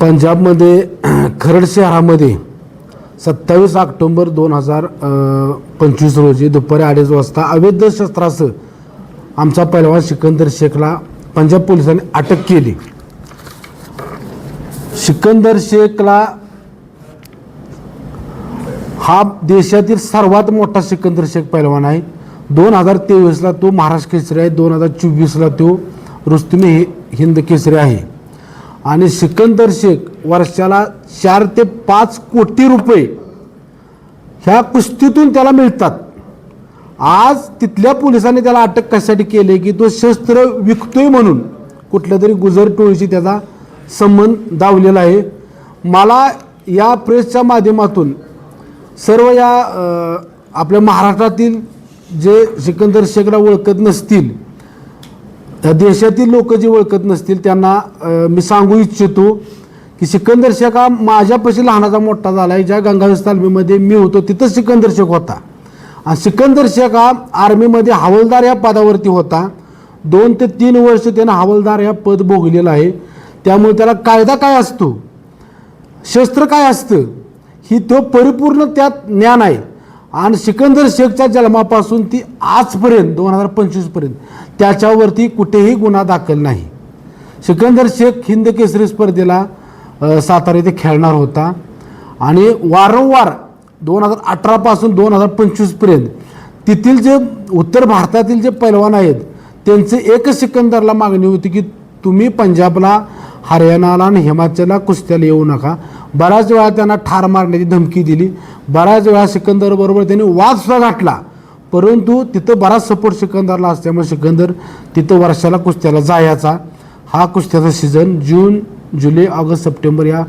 पंजाबमध्ये खरड शहरामध्ये सत्तावीस ऑक्टोंबर दोन हजार पंचवीस रोजी दुपारी अडीच वाजता अवैध शस्त्रासह आमचा पहिलवान सिकंदर शेखला पंजाब पोलिसांनी अटक केली. सिकंदर शेखला हा देशातील सर्वात मोठा सिकंदर शेख पैलवान आहे. दोन हजार तेवीसला तो महाराष्ट्र केसरी आहे दोन हजार चोवीसला तो रुस्तमी हिंद केसरी आहे. आणि सिकंदर शेख वर्षाला चार ते पाच कोटी रुपये ह्या कुस्तीतून त्याला मिळतात. आज तिथल्या पोलिसांनी त्याला अटक कशासाठी केली की तो शस्त्र विकतोय म्हणून. कुठल्या तरी गुजर टोळीशी त्याचा संबंध दावलेला आहे. मला या प्रेसच्या माध्यमातून सर्व या आपल्या महाराष्ट्रातील जे सिकंदर शेखला ओळखत नसतील देशातील लोक जे ओळखत नसतील त्यांना मी सांगू इच्छितो की सिकंदर शेख हा माझ्यापाशी लहानाचा मोठा झाला आहे ज्या गंगाधर तालमीमध्ये मी होतो तिथं सिकंदर शेख होता. आणि सिकंदर शेख हा आर्मीमध्ये हवालदार या पदावरती होता. दोन ते तीन वर्ष त्यानं हवालदार या पद भोगलेलं आहे. त्यामुळे त्याला कायदा काय असतो? शस्त्र काय असतं? ही तो परिपूर्ण त्यात ज्ञान आहे. आणि सिकंदर शेखच्या जन्मापासून ती आजपर्यंत दोन हजार पंचवीसपर्यंत त्याच्यावरती कुठेही गुन्हा दाखल नाही. सिकंदर शेख हिंद केसरी स्पर्धेला सातारा येथे खेळणार होता. आणि वारंवार दोन हजार अठरापासून दोन हजार पंचवीसपर्यंत तेथील जे उत्तर भारतातील जे पैलवान आहेत त्यांचे एकच सिकंदरला मागणी होती की तुम्ही पंजाबला हरियाणाला आणि हिमाचलला कुस्त्याला येऊ नका. बऱ्याच वेळा त्यांना ठार मारण्याची धमकी दिली. बऱ्याच वेळा सिकंदरबरोबर त्यांनी वादसुद्धा गाठला. परंतु तिथं बराच सपोर्ट सिकंदरला असल्यामुळे म्हणजे सिकंदर तिथं वर्षाला कुस्त्याला जायचा. हा कुस्त्याचा सीझन जून जुलै ऑगस्ट सप्टेंबर या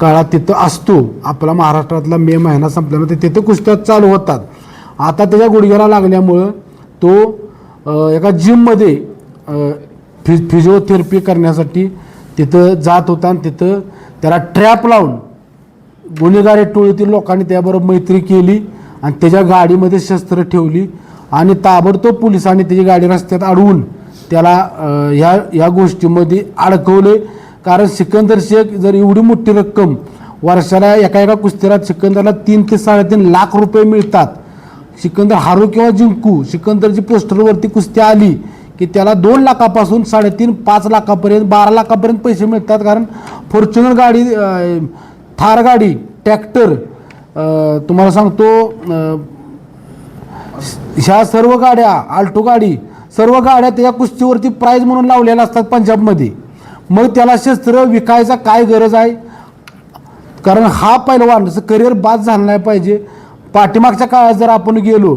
काळात तिथं असतो. आपला महाराष्ट्रातला मे महिना संपल्यानंतर तिथं कुस्त्या चालू होतात. आता त्याच्या गुडघ्याला लागल्यामुळं तो एका जिममध्ये फिज फि फिजिओथेरपी करण्यासाठी तिथं जात होता आणि तिथं त्याला ट्रॅप लावून गुन्हेगारी टोळीतील लोकांनी त्याबरोबर मैत्री केली. आणि त्याच्या गाडीमध्ये शस्त्र ठेवली आणि ताबडतोब पोलिसांनी त्याची गाडी रस्त्यात अडवून त्याला ह्या ह्या गोष्टीमध्ये अडकवले कारण सिकंदर शेख जर एवढी मोठी रक्कम वर्षाला एका एका कुस्तीला सिकंदरला तीन ते साडेतीन लाख रुपये मिळतात. सिकंदर हारू किंवा जिंकू सिकंदरची पोस्टरवरती कुस्ती आली की त्याला दोन लाखापासून साडेतीन पाच लाखापर्यंत बारा लाखापर्यंत पैसे मिळतात. कारण फॉर्च्युनर गाडी थार गाडी ट्रॅक्टर तुम्हाला सांगतो ह्या सर्व गाड्या आल्टो गाडी सर्व गाड्या त्या कुस्तीवरती प्राईज म्हणून लावलेल्या असतात पंजाबमध्ये. मग त्याला शस्त्र विकायचा काय गरज आहे? कारण हा पैलवान जसं करिअर बाद झाला नाही पाहिजे. पाठीमागच्या काळात जर आपण गेलो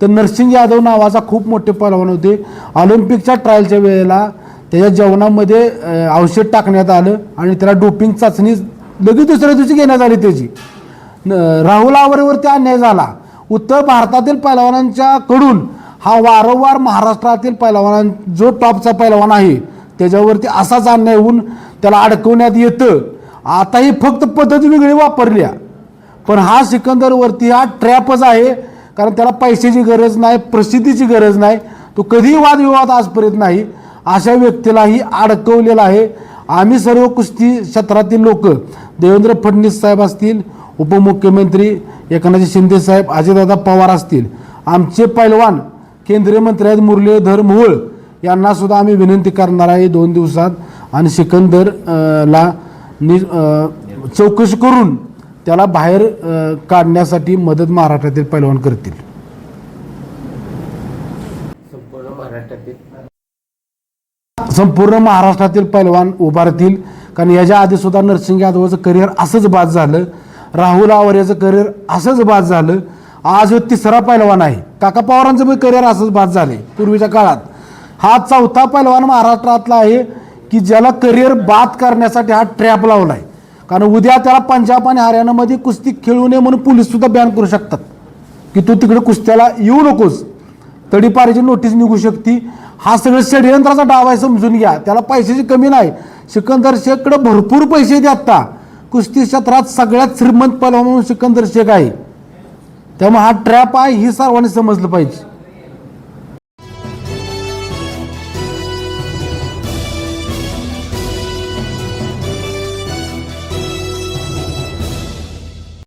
तर नरसिंग यादव नावाचा खूप मोठे पैलवान होते. ऑलिम्पिकच्या ट्रायलच्या वेळेला त्याच्या जेवणामध्ये औषध टाकण्यात आलं आणि त्याला डोपिंग चाचणी लगेच दुसऱ्या दिवशी घेण्यात आली त्याची. राहुल आवरेवरती अन्याय झाला. उत्तर भारतातील पैलवानांच्या कडून हा वारंवार महाराष्ट्रातील पैलवानां जो टॉपचा पैलवान आहे त्याच्यावरती असाच अन्याय होऊन त्याला अडकवण्यात येतं. आता ही फक्त पद्धत वेगळी वापरल्या. पण हा सिकंदरवरती हा ट्रॅपच आहे. कारण त्याला पैशाची गरज नाही प्रसिद्धीची गरज नाही. तो कधीही वादविवाद आजपर्यंत नाही. अशा व्यक्तीलाही अडकवलेला आहे. आम्ही सर्व कुस्ती क्षेत्रातील लोक देवेंद्र फडणवीस साहेब असतील उपमुख्यमंत्री एकनाथ शिंदे साहेब अजितदादा पवार असतील. आमचे पैलवान केंद्रीय मंत्री आहेत मुरलीधर मोहोळ. यांना सुद्धा आम्ही विनंती करणार आहे दोन दिवसात. आणि सिकंदर ला नि चौकशी करून त्याला बाहेर काढण्यासाठी मदत महाराष्ट्रातील पैलवान करतील. संपूर्ण महाराष्ट्रातील पैलवान उभारतील. कारण याच्या आधी सुद्धा नरसिंग यादवचं करिअर असंच बाद झालं. राहुल आवर्याचं करिअर असंच बाद झालं. आज तिसरा पैलवान आहे. काका पवारांचं पण करिअर असंच बाद झाले पूर्वीच्या काळात. हा चौथा पैलवान महाराष्ट्रातला आहे की ज्याला करिअर बाद करण्यासाठी हा ट्रॅप लावला आहे कारण उद्या त्याला पंजाब आणि हरियाणामध्ये कुस्ती खेळू नये म्हणून पोलीस सुद्धा बॅन करू शकतात. की तू तिकडे कुस्त्याला येऊ नकोस. तडीपारीची नोटीस निघू शकते. हा सगळं षडयंत्राचा डाव आहे समजून घ्या. त्याला पैशाची कमी नाही. सिकंदर शेखकडे भरपूर पैसे आहेत आत्ता कुस्ती क्षेत्रात सगळ्यात श्रीमंत पैलवान म्हणून सिकंदर शेख आहे. त्यामुळे हा ट्रॅप आहे ही सर्वांनी समजलं पाहिजे.